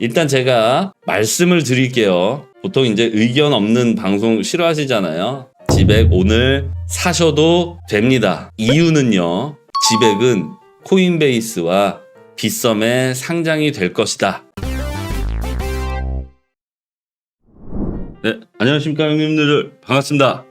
일단 제가 말씀을 드릴게요. 보통 이제 의견 없는 방송 싫어하시잖아요. 지백 오늘 사셔도 됩니다. 이유는요. 지백은 코인베이스와 빗썸에 상장이 될 것이다. 네, 안녕하십니까 형님들 반갑습니다.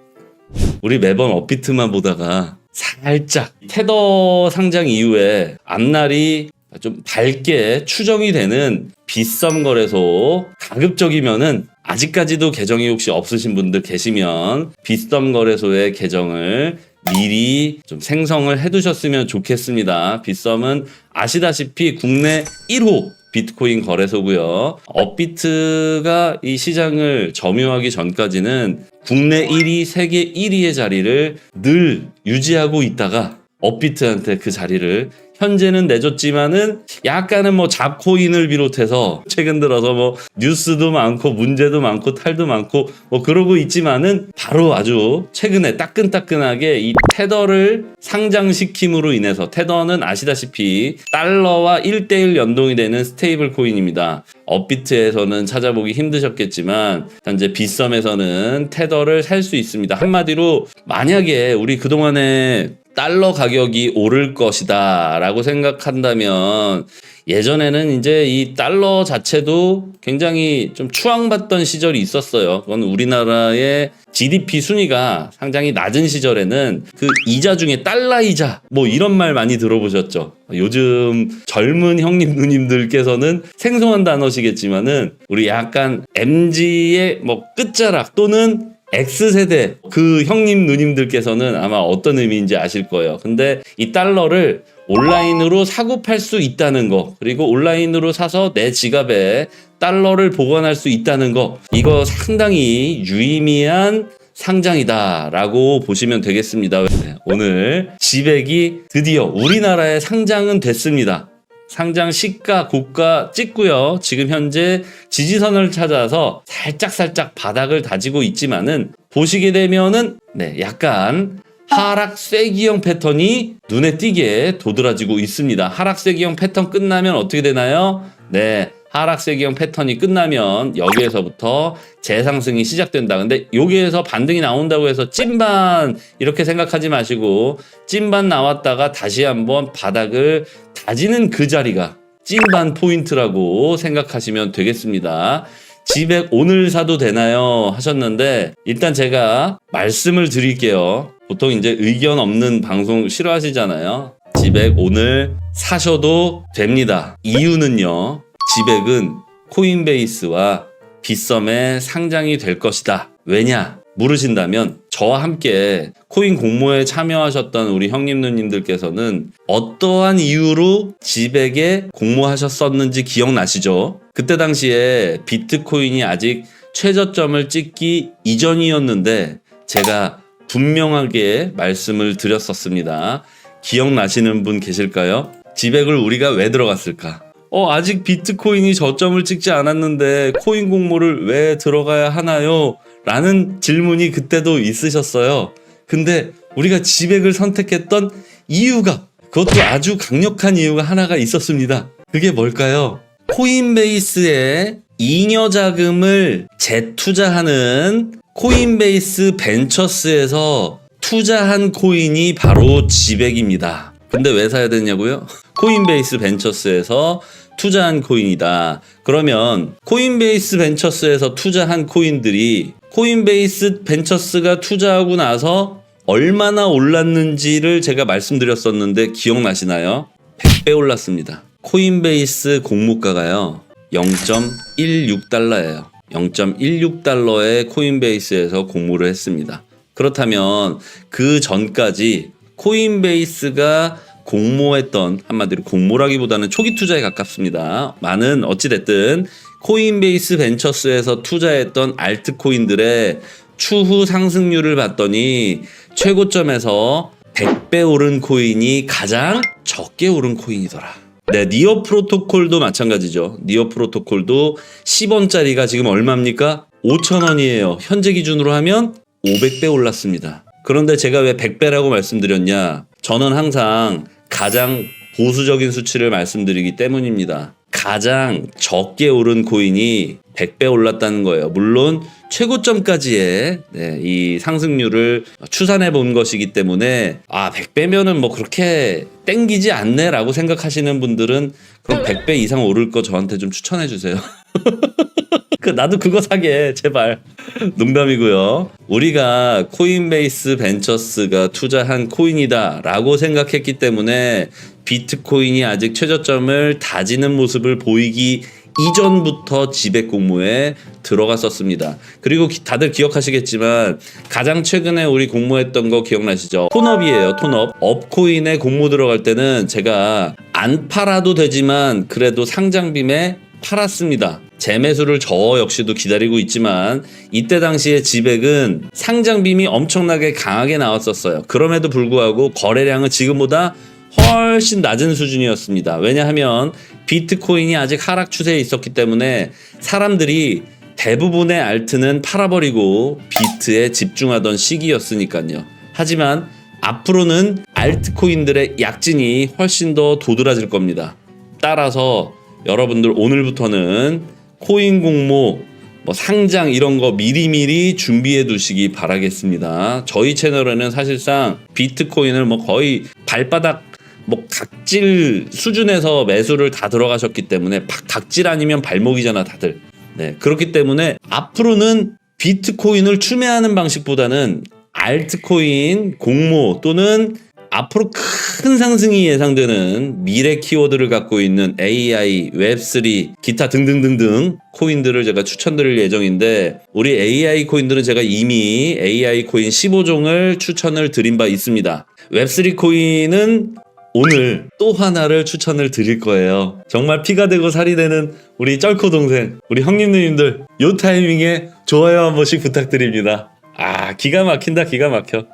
우리 매번 업비트만 보다가 살짝 테더 상장 이후에 앞날이 좀 밝게 추정이 되는 빗썸 거래소 가급적이면은 아직까지도 계정이 혹시 없으신 분들 계시면 빗썸 거래소의 계정을 미리 좀 생성을 해두셨으면 좋겠습니다. 빗썸은 아시다시피 국내 1호 비트코인 거래소고요. 업비트가 이 시장을 점유하기 전까지는 국내 1위, 세계 1위의 자리를 늘 유지하고 있다가 업비트한테 그 자리를 현재는 내줬지만은 약간은 뭐 잡코인을 비롯해서 최근 들어서 뭐 뉴스도 많고 문제도 많고 탈도 많고 뭐 그러고 있지만은 바로 아주 최근에 따끈따끈하게 이 테더를 상장시킴으로 인해서 테더는 아시다시피 달러와 1대1 연동이 되는 스테이블 코인입니다. 업비트에서는 찾아보기 힘드셨겠지만 현재 빗썸에서는 테더를 살 수 있습니다. 한마디로 만약에 우리 그동안에 달러 가격이 오를 것이다 라고 생각한다면 예전에는 이제 이 달러 자체도 굉장히 좀 추앙받던 시절이 있었어요. 그건 우리나라의 GDP 순위가 상당히 낮은 시절에는 그 이자 중에 달러 이자 뭐 이런 말 많이 들어보셨죠. 요즘 젊은 형님 누님들께서는 생소한 단어시겠지만은 우리 약간 MG의 뭐 끝자락 또는 X세대 그 형님 누님들께서는 아마 어떤 의미인지 아실 거예요. 근데 이 달러를 온라인으로 사고 팔 수 있다는 거 그리고 온라인으로 사서 내 지갑에 달러를 보관할 수 있다는 거 이거 상당히 유의미한 상장이다라고 보시면 되겠습니다. 네, 오늘 지백이 드디어 우리나라에 상장은 됐습니다. 상장 시가 고가 찍고요. 지금 현재 지지선을 찾아서 살짝 살짝 바닥을 다지고 있지만은 보시게 되면은 네 약간 하락 쐐기형 패턴이 눈에 띄게 도드라지고 있습니다. 하락 쐐기형 패턴 끝나면 어떻게 되나요? 네. 하락 쐐기형 패턴이 끝나면 여기에서부터 재상승이 시작된다. 근데 여기에서 반등이 나온다고 해서 찐반 이렇게 생각하지 마시고 찐반 나왔다가 다시 한번 바닥을 다지는 그 자리가 찐반 포인트라고 생각하시면 되겠습니다. 지백 오늘 사도 되나요? 하셨는데 일단 제가 말씀을 드릴게요. 보통 이제 의견 없는 방송 싫어하시잖아요. 지백 오늘 사셔도 됩니다. 이유는요. 지백은 코인베이스와 빗썸에 상장이 될 것이다. 왜냐? 물으신다면 저와 함께 코인 공모에 참여하셨던 우리 형님 누님들께서는 어떠한 이유로 지백에 공모하셨었는지 기억나시죠? 그때 당시에 비트코인이 아직 최저점을 찍기 이전이었는데 제가 분명하게 말씀을 드렸었습니다. 기억나시는 분 계실까요? 지백을 우리가 왜 들어갔을까? 어, 아직 비트코인이 저점을 찍지 않았는데 코인 공모를 왜 들어가야 하나요? 라는 질문이 그때도 있으셨어요. 근데 우리가 지백을 선택했던 이유가 그것도 아주 강력한 이유가 하나가 있었습니다. 그게 뭘까요? 코인베이스에 잉여 자금을 재투자하는 코인베이스 벤처스에서 투자한 코인이 바로 지백입니다. 근데 왜 사야 되냐고요? 코인베이스 벤처스에서 투자한 코인이다. 그러면 코인베이스 벤처스에서 투자한 코인들이 코인베이스 벤처스가 투자하고 나서 얼마나 올랐는지를 제가 말씀드렸었는데 기억나시나요? 100배 올랐습니다. 코인베이스 공모가가요. 0.16달러예요. 0.16달러에 코인베이스에서 공모를 했습니다. 그렇다면 그 전까지 코인베이스가 공모했던 한마디로 공모라기보다는 초기 투자에 가깝습니다. 많은 어찌됐든 코인베이스 벤처스에서 투자했던 알트코인들의 추후 상승률을 봤더니 최고점에서 100배 오른 코인이 가장 적게 오른 코인이더라. 네, 니어 프로토콜도 마찬가지죠. 니어 프로토콜도 10원짜리가 지금 얼마입니까? 5,000원이에요. 현재 기준으로 하면 500배 올랐습니다. 그런데 제가 왜 100배라고 말씀드렸냐? 저는 항상 가장 보수적인 수치를 말씀드리기 때문입니다. 가장 적게 오른 코인이 100배 올랐다는 거예요. 물론 최고점까지의 네, 이 상승률을 추산해 본 것이기 때문에 아 100배면은 뭐 그렇게 땡기지 않네라고 생각하시는 분들은 그럼 100배 이상 오를 거 저한테 좀 추천해 주세요. 그 나도 그거 사게 제발 농담이고요. 우리가 코인베이스 벤처스가 투자한 코인이다 라고 생각했기 때문에 비트코인이 아직 최저점을 다지는 모습을 보이기 이전부터 지백 공모에 들어갔었습니다. 그리고 기- 다들 기억하시겠지만 가장 최근에 우리 공모했던 거 기억나시죠? 톤업이에요. 톤업. 업코인에 공모 들어갈 때는 제가 안 팔아도 되지만 그래도 상장빔에 팔았습니다. 재매수를 저 역시도 기다리고 있지만 이때 당시에 지백은 상장빔이 엄청나게 강하게 나왔었어요. 그럼에도 불구하고 거래량은 지금보다 훨씬 낮은 수준이었습니다. 왜냐하면 비트코인이 아직 하락 추세에 있었기 때문에 사람들이 대부분의 알트는 팔아버리고 비트에 집중하던 시기였으니까요. 하지만 앞으로는 알트코인들의 약진이 훨씬 더 도드라질 겁니다. 따라서 여러분들 오늘부터는 코인 공모, 뭐 상장 이런 거 미리미리 준비해 두시기 바라겠습니다. 저희 채널에는 사실상 비트코인을 뭐 거의 발바닥 뭐 각질 수준에서 매수를 다 들어가셨기 때문에 바- 각질 아니면 발목이잖아 다들. 네 그렇기 때문에 앞으로는 비트코인을 추매하는 방식보다는 알트코인 공모 또는 앞으로 큰 상승이 예상되는 미래 키워드를 갖고 있는 AI, 웹3, 기타 등등등등 코인들을 제가 추천드릴 예정인데 우리 AI 코인들은 제가 이미 AI 코인 15종을 추천을 드린 바 있습니다. 웹3 코인은 오늘 또 하나를 추천을 드릴 거예요. 정말 피가 되고 살이 되는 우리 쩔코 동생, 우리 형님 누님들 요 타이밍에 좋아요 한 번씩 부탁드립니다. 아 기가 막힌다 기가 막혀.